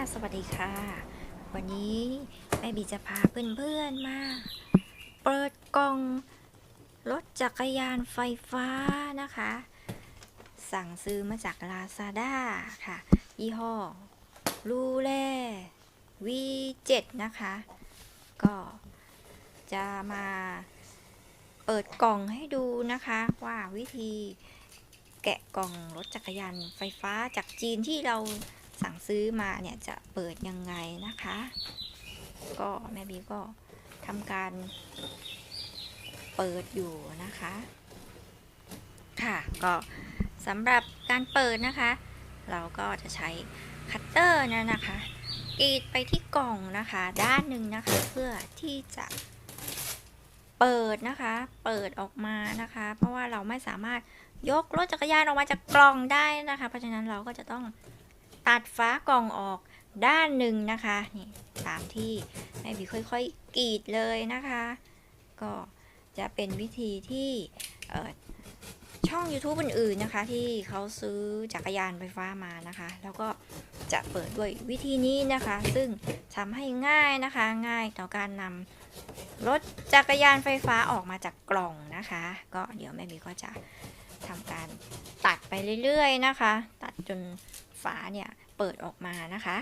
สวัสดีค่ะ วันนี้แม่บีจะพาเพื่อนๆมา เปิดกล่องรถจักรยานไฟฟ้านะคะ สั่งซื้อมาจาก Lazada ค่ะ ยี่ห้อลูเล่ V7 นะคะ ก็จะมาเปิดกล่องให้ดูนะคะว่าวิธีแกะกล่องรถจักรยานไฟฟ้าจากจีนที่เรา สั่งซื้อมาเนี่ยจะเปิดยังไงนะคะ ก็แม่บีก็ทำการเปิดอยู่นะคะ ค่ะก็สำหรับการเปิดนะคะ เราก็จะใช้คัตเตอร์นะนะคะกรีดไปที่กล่องนะคะ ด้านหนึ่งนะคะเพื่อที่จะเปิดนะคะ เปิดออกมานะคะ เพราะว่าเราไม่สามารถยกรถจักรยานออกมาจากกล่องได้นะคะ เพราะฉะนั้นเราก็จะต้อง ตัดฝากล่องออกด้านหนึ่งนะคะนี่ตามที่แม่บีค่อยๆกรีดเลยนะคะ ก็จะเป็นวิธีที่ช่อช่อง YouTube อื่นๆนะคะ ที่เขาซื้อจักรยานไฟฟ้ามานะคะ แล้วก็จะเปิดด้วยวิธีนี้นะคะ ซึ่งทำให้ง่ายนะคะง่ายต่อการนำรถจักรยานไฟฟ้าออกมาจากกล่อง นะคะ ก็เดี๋ยวแม่บีก็จะทำการตัดไปเรื่อยๆนะคะ ตัดจนฝาเนี่ยเปิดออกมานะคะ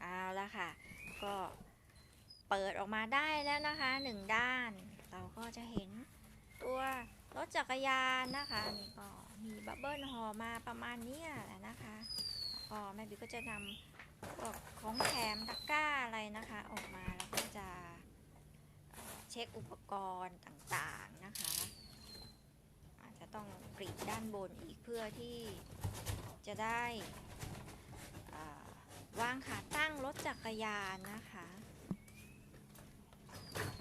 เอาละค่ะ ก็ เปิดออกมาได้แล้วนะคะหนึ่งด้าน เราก็จะเห็นตัวรถจักรยานนะคะนี่ก็มีบับเบิ้ลห่อมาประมาณนี้แหละนะคะแล้วก็แม่บิ๊กก็จะนำพวกของแถมตะกร้าอะไรนะคะ ออกมาแล้วก็จะเช็คอุปกรณ์ต่างๆนะคะ อาจจะต้องกรีดด้านบนอีกเพื่อที่จะได้วางขาตั้งรถจักรยานนะคะ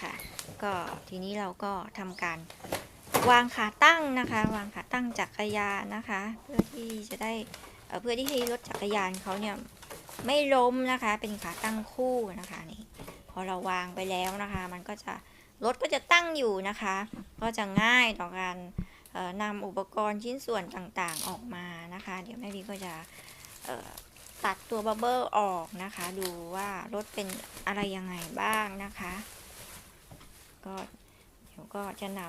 ค่ะ ก็ทีนี้เราก็ทำการวางขาตั้งนะคะ วางขาตั้งจักรยานนะคะ เพื่อที่จะได้เเพื่อที่ให้รถจักรยานเขาเนี่ยไม่ล้มนะคะ เป็นขาตั้งคู่นะคะนี่พอเราวางไปแล้วนะคะ มันก็จะรถก็จะตั้งอยู่นะคะ ก็จะง่ายต่อการนำอุปกรณ์ชิ้นส่วนต่างๆออกมานะคะ เดี๋ยวแม่บีก็จะตัดตัวบับเบิลออกนะคะ ดูว่ารถเป็นอะไรยังไงบ้างนะคะ ก็จะน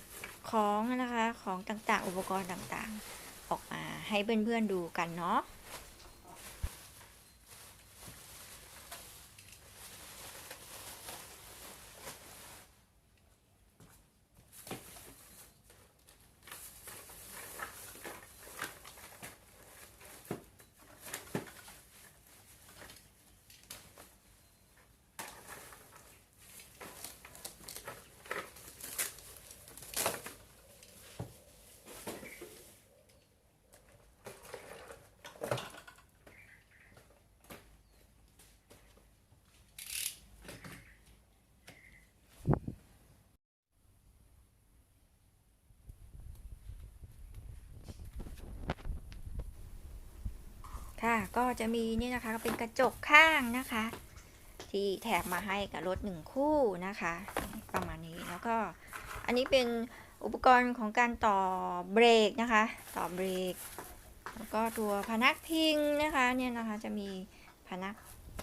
ำของนะคะของต่างๆ อุปกรณ์ต่างๆ ออกมาให้เพื่อนๆดูกันเนาะ ค่ะก็จะมีนี่นะคะเป็นกระจกข้างนะคะ ที่แถมมาให้กับรถหนึ่งคู่นะคะ ประมาณนี้แล้วก็อันนี้เป็นอุปกรณ์ของการต่อเบรกนะคะ ต่อเบรก แล้วก็ตัวพนักพิงนะคะเนี่ยนะคะจะมีพนัก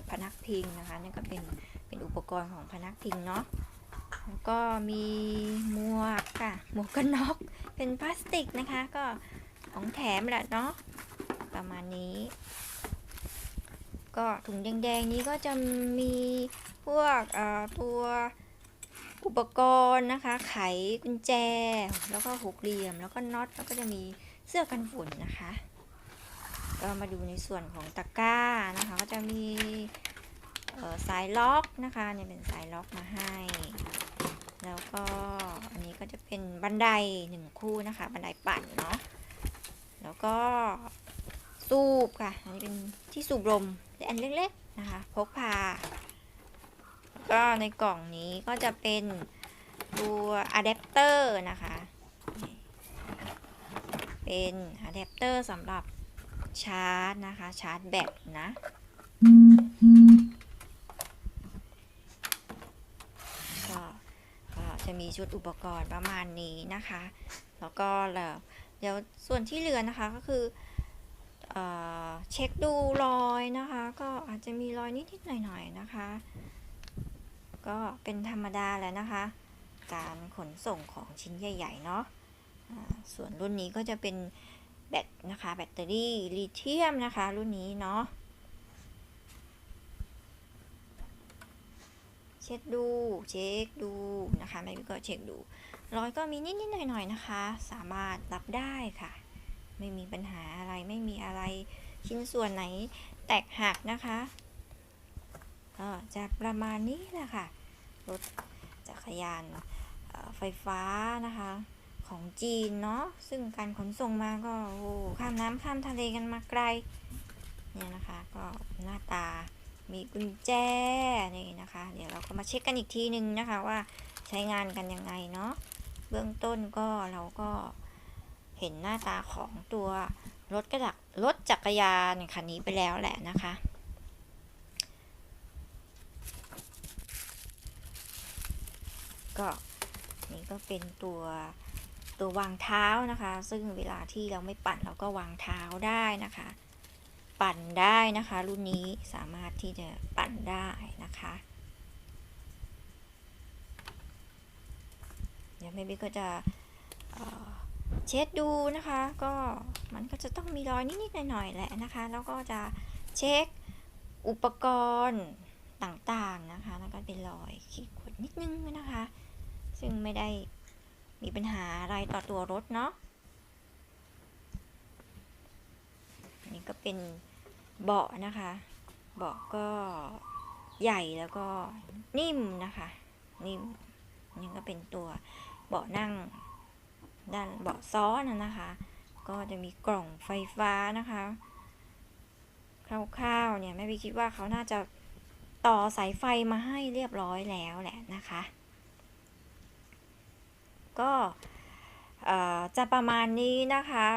พนักพิงนะคะนี่ก็เป็นเป็นอุปกรณ์ของพนักพิงเนาะแล้วก็มีหมวกค่ะหมวกกันน็อกเป็นพลาสติกนะคะ ก็ของแถมแหละเนาะ ประมาณนี้ ก็ถุงแดงๆนี้ก็จะมีพวกตัวอุปกรณ์นะคะ ไขกุญแจ แล้วก็หกเหลี่ยม แล้วก็น็อต แล้วก็จะมีเสื้อกันฝุ่นนะคะ ก็มาดูในส่วนของตะกร้านะคะ ก็จะมีสายล็อกนะคะเนี่ยเป็นสายล็อกมาให้ แล้วก็อันนี้ก็จะเป็นบันไดหนึ่งคู่นะคะ บันไดปั่นเนาะ แล้วก็ สูบค่ะ อันนี้เป็นที่สูบลมอันเล็กๆนะคะ พกพา ก็ในกล่องนี้ก็จะเป็นตัวอะแดปเตอร์นะคะ เป็นอะแดปเตอร์สำหรับชาร์จนะคะ ชาร์จแบตนะก็ก็จะมีชุดอุปกรณ์ประมาณนี้นะคะ แล้วก็แล้วเดี๋ยวส่วนที่เหลือนะคะก็คือ เช็คดูรอยนะคะ ก็อาจจะมีรอยนิดๆหน่อยๆนะคะ ก็เป็นธรรมดาแล้วนะคะ การขนส่งของชิ้นใหญ่ๆเนาะส่วนรุ่นนี้ก็จะเป็นแบตนะคะ แบตเตอรี่ลิเธียมนะคะ รุ่นนี้เนาะเช็คดูเช็คดูนะคะไม่ก็เช็คดูรอยก็มีนิดๆหน่อยๆนะคะ สามารถรับได้ค่ะ ไม่มีปัญหาอะไรไม่มีอะไรชิ้นส่วนไหนแตกหักนะคะก็จะประมาณนี้แหละค่ะ รถจักรยานไฟฟ้านะคะ ของจีนเนาะซึ่งการขนส่งมาก็โอ้ข้ามน้ำข้ามทะเลกันมาไกลเนี่ยนะคะก็หน้าตามีกุญแจนี่นะคะ เดี๋ยวเราก็มาเช็คกันอีกทีหนึ่งนะคะว่าใช้งานกันยังไงเนาะเบื้องต้นก็เราก็ เห็นหน้าตาของตัวรถกระดักรถจักรยานคันนี้ไปแล้วแหละนะคะ ก็นี่ก็เป็นตัวตัววางเท้านะคะ ซึ่งเวลาที่เราไม่ปั่นเราก็วางเท้าได้นะคะ ปั่นได้นะคะ รุ่นนี้สามารถที่จะปั่นได้นะคะเดี๋ยวแม่บิ๊กก็จะ เช็ดดูนะคะ ก็มันก็จะต้องมีรอยนิดๆหน่อยๆแหละนะคะ แล้วก็จะเช็คอุปกรณ์ต่างๆนะคะ แล้วก็เป็นรอยขีดข่วนนิดนึงนะคะ ซึ่งไม่ได้มีปัญหาอะไรต่อตัวรถเนาะอันนี้ก็เป็นเบาะนะคะ เบาะก็ใหญ่แล้วก็นิ่มนะคะ นิ่มนี่ก็เป็นตัวเบาะนั่ง ด้านเบาะซ้อนนะคะ ก็จะมีกล่องไฟฟ้านะคะคร่าวๆเนี่ยแม่พี่คิดว่าเขาน่าจะต่อสายไฟมาให้เรียบร้อยแล้วแหละนะคะ ก็จะประมาณนี้นะคะ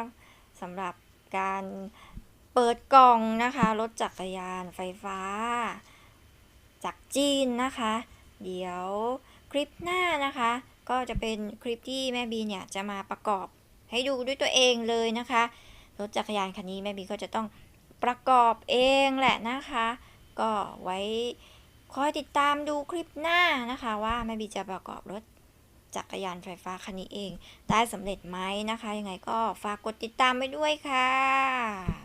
สำหรับการเปิดกล่องนะคะรถจักรยานไฟฟ้า จากจีนนะคะ เดี๋ยวคลิปหน้านะคะ ก็จะเป็นคลิปที่แม่บีเนี่ยจะมาประกอบให้ดูด้วยตัวเองเลยนะคะ รถจักรยานคันนี้แม่บีก็จะต้องประกอบเองแหละนะคะ ก็ไว้คอยติดตามดูคลิปหน้านะคะ ว่าแม่บีจะประกอบรถจักรยานไฟฟ้าคันนี้เอง ได้สำเร็จไหมนะคะ ยังไงก็ฝากกดติดตามไว้ด้วยค่ะ